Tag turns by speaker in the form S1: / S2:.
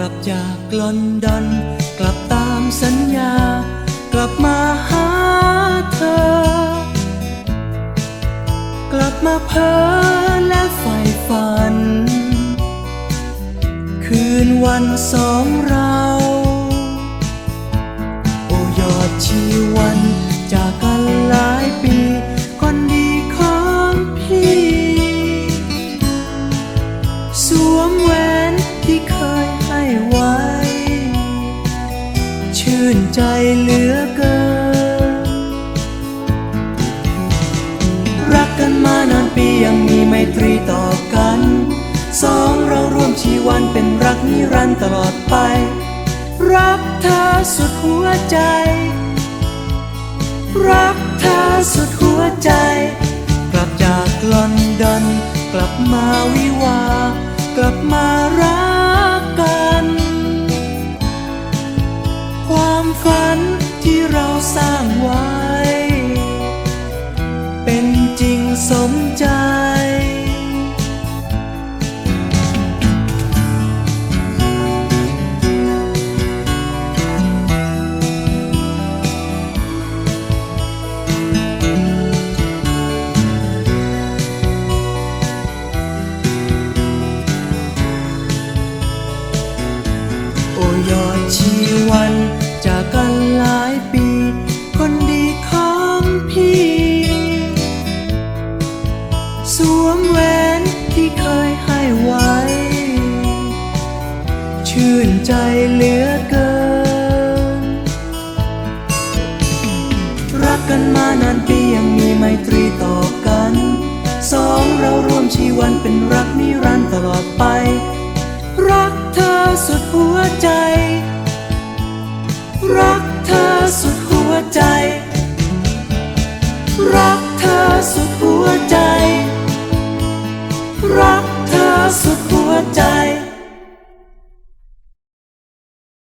S1: ลับจากลอนดอน กลับตามสัญญา กลับมาหาเธอ กลับมาเพ้อและใฝ่ฝัน คืนวันสองเรา โอยอดชี เหลือเกิน รักกันมานานปียังมีไมตรีต่อกัน สองเราร่วมชีวันเป็นรักนิรันดร์ตลอดไป รักเธอสุดหัวใจ รักเธอสุดหัวใจ กลับจากลอนดอนกลับมาวิวากลับมา ฝันที่เราสร้างไว้ เป็นจริงสมใจ โอยอดชีวัน จากกันหลายปี คนดีของพี่ สวมแหวนที่เคยให้ไว้ ชื่นใจเหลือเกิน รักกันมานานปียังมีไมตรีต่อ สุดหัวใจ รักเธอสุดหัวใจ